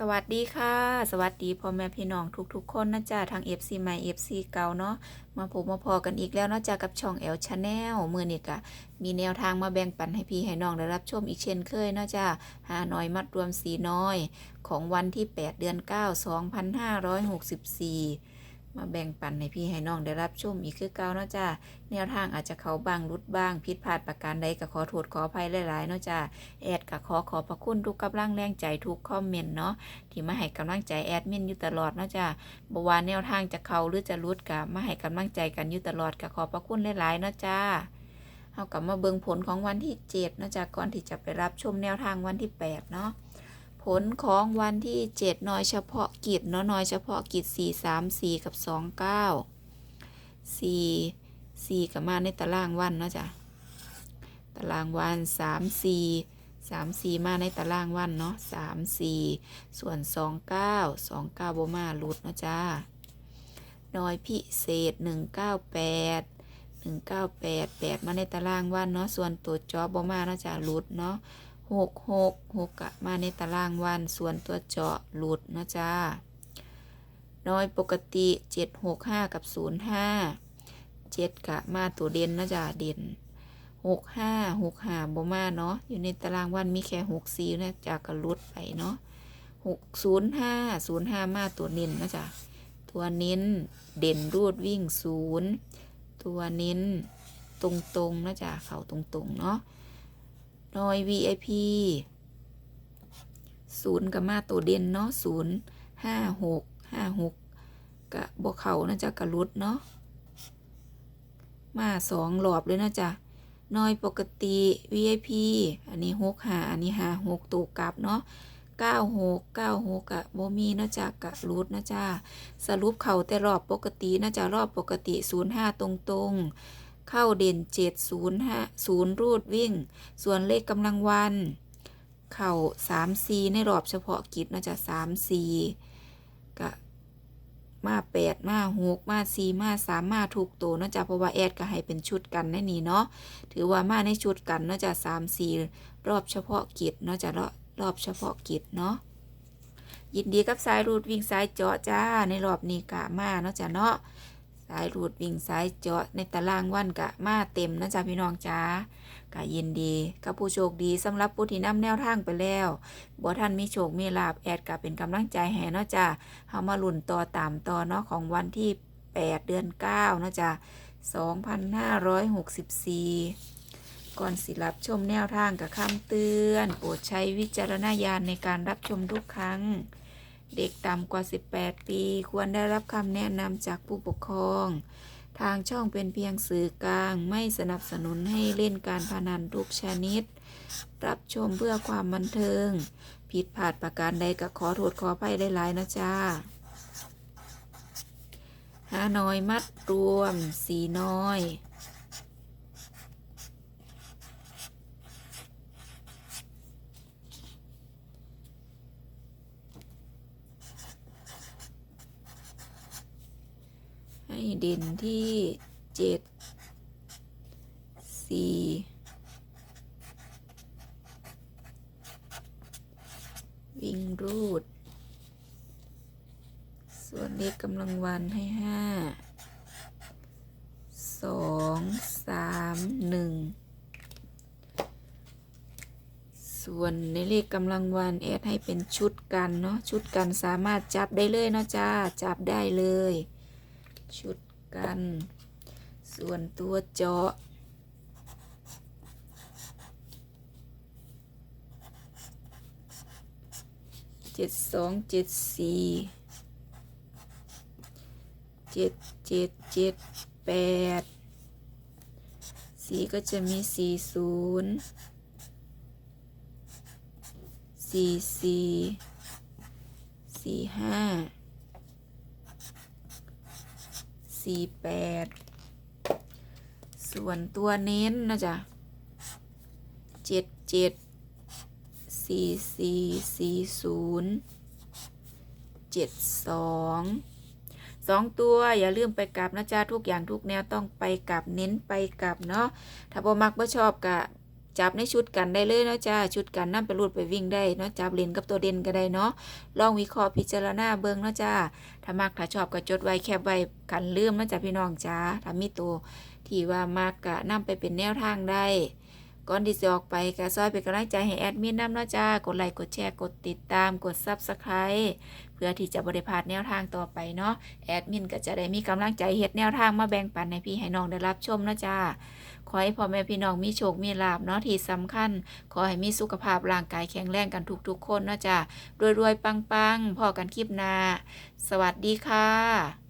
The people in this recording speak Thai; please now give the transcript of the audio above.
สวัสดีค่ะ สวัสดีพ่อแม่พี่น้องทุกๆ คนนะจ๊ะทาง FC ใหม่ FC เก่าเนาะมาพบมาพอกันอีกแล้วนะจ๊ะกับช่องแอลชาแนลมือนี่กะมีแนวทางมาแบ่งปันให้พี่ให้น้องได้รับชมอีกเช่นเคยนะจ๊ะหาน้อยมัดรวมสีน้อย ของวันที่ 8 เดือน 9 2564 มาแบ่งปันให้พี่ให้น้องได้รับชมอีกคือเก่าเนาะจ้าแนวทางอาจจะเขาบ้างรุดบ้างผิดพลาดประการใดก็ขอโทษขออภัยหลายๆเนาะจ้าแอดก็ขอขอบพระคุณทุกกำลังแรงใจทุกคอมเมนต์เนาะที่มาให้กำลังใจแอดมินอยู่ตลอดเนาะจ้าบว่าแนวทางจะเขาหรือจะรุดก็มาให้กำลังใจกันอยู่ตลอดก็ขอบพระคุณหลายๆเนาะจ้าเฮากลับมาเบิงผลของวันที่7เนาะจ้าก่อนที่จะไปรับชมแนวทางวันที่8เนาะ ลของวันที่7น้อยเฉพาะกิจเนาะน้อยเฉพาะกิจ4 3 4กับ2 9 4 4กับมาในตารางวันเนาะจ้ะตารางวัน3 4 3 4มาในตารางวันเนาะ3 4ส่วน2 9 2 9โบมาหลุดเนาะจ้าน้อยพิเศษ198 198 8มาในตารางวันเนาะส่วนตัวจอบโบมาเนาะจ้าหลุดเนาะ หกหกหกะมาในตารางวันส่วนตัวเจาะหลุดนะจ้าน้อยปกติเจ็ดหกห้ากับศูนย์ห้าเจ็ดกะมาตัวเด่นนะจ้าเด่นหกห้าหกห้าบ่มาเนาะอยู่ในตารางวันมีแค่หกสี่นะจากกระลุดไปเนาะหกศูนย์ห้าศูนย์ห้ามาตัวเน้นนะจ้าตัวเน้นเด่นรูดวิ่งศูนย์ตัวเน้นตรงๆนะจ้าเข่าตรงๆเนาะ น้อย VIP ศูนย์กับมาตัวเด่นเนาะศูนย์ห้าหกห้าหกกะบวเขานะจ๊ะกะรุดเนาะมาสองหลอบเลยนะจ๊ะน้อยปกติ VIP อันนี้หกหาอันนี้หาหกตัวกลับเนาะเก้าหกเก้าหกกะโบมีนะจ๊ะกะรุดนะจ๊ะสรุปเขาแต่รอบปกตินะจ๊ะรอบปกติศูนย์ห้าตรงๆ เข้าเด่นเจ็ดศูนย์ห้าศูนย์รูดวิ่ง ส่วนเลขกำลังวัน เข่าสามซีในรอบเฉพาะกิจนะจ๊ะสามซีกะมาแปดมาหกมาซีมาสามมาถูกตัวนะจ๊ะเพราะว่าแอดก็ให้เป็นชุดกันแน่นี่เนาะถือว่ามาในชุดกันนะจ๊ะสามซีรอบเฉพาะกิจเนาะจ๊ะรอบรอบเฉพาะกิจเนาะยินดีกับสายรูดวิ่งสายเจาะจ้าในรอบนี้กะมาเนาะจ๊ะเนาะ สายรูดวิ่งสายเจาะในตารางวันกะมาเต็มนะจ๊ะพี่น้องจ้าก็ยินดีกับผู้โชคดีสำหรับผู้ที่นำแนวทางไปแล้วบ่ท่านมีโชคมีลาบแอดก็เป็นกำลังใจให้เนาะจ้ะเฮามาลุ้นต่อตามต่อเนาะของวันที่ 8 เดือน 9 เนาะจ้ะ2564ก่อนสิรับชมแนวทางกับคำเตือน โปรดใช้วิจารณญาณในการรับชมทุกครั้ง เด็กต่ำกว่า 18 ปี ควรได้รับคำแนะนำจากผู้ปกครอง ทางช่องเป็นเพียงสื่อกลาง ไม่สนับสนุนให้เล่นการพนันทุกชนิด รับชมเพื่อความบันเทิง ผิดพลาดประการใดก็ขอโทษขออภัยหลายๆนะจ้าหาน้อยมัดรวม สีน้อย ให้เด่นที่เจ็ดสี่วิ่งรูด ส่วนเลขกำลังวันให้ห้าสองสามหนึ่งส่วนในเลขกำลังวันแอดให้เป็นชุดกันเนาะชุดกันสามารถจับได้เลยเนาะจ้าจับได้เลย ชุดกัน ส่วนตัวเจาะ เจ็ดสองเจ็ดสี่เจ็ดเจ็ดเจ็ดแปดสี่ก็จะมีสี่ศูนย์สี่สี่สี่ห้า สี่แปดส่วนตัวเน้นนะจ๊ะเจ็ดเจ็ดสี่สี่สี่ศูนย์เจ็ดสองสองตัวอย่าลืมไปกลับนะจ๊ะทุกอย่างทุกแนวต้องไปกลับเน้นไปกลับเนาะถ้าบ่มักบ่ชอบกะ จับในชุดกันได้เลยเนาะจ้าชุดกันนํไปรูดไปวิ่งได้เนาะจับเล่นกับตัวเด่นก็ได้เนาะลองวิเคราะห์พิจารณาเบิ่งเนาะจ้าถ้ามักถ้าชอบก็จดไว้แคบไว้กันลืมเนาะจ้าพี่น้องจ้าถ้ามีตัวที่ว่ามากก็นํไปเป็นแนวทางได้ ก่อนที่จะออกไปก็ซอยเป็นกำลังใจให้แอดมินน้ำเนาะจ้ากดไลค์กดแชร์กดติดตามกด Subscribe เพื่อที่จะบริพาดแนวทางต่อไปเนาะแอดมินก็จะได้มีกำลังใจเฮ็ดแนวทางมาแบ่งปันให้พี่ให้น้องได้รับชมเนาะจ้าขอให้พ่อแม่พี่น้องมีโชค มีลาบเนาะที่สำคัญ ขอให้มีสุขภาพร่างกายแข็งแรงกันทุกๆคนเนาะจ้ารวยๆปังๆพอกันคลิปหน้าสวัสดีค่ะ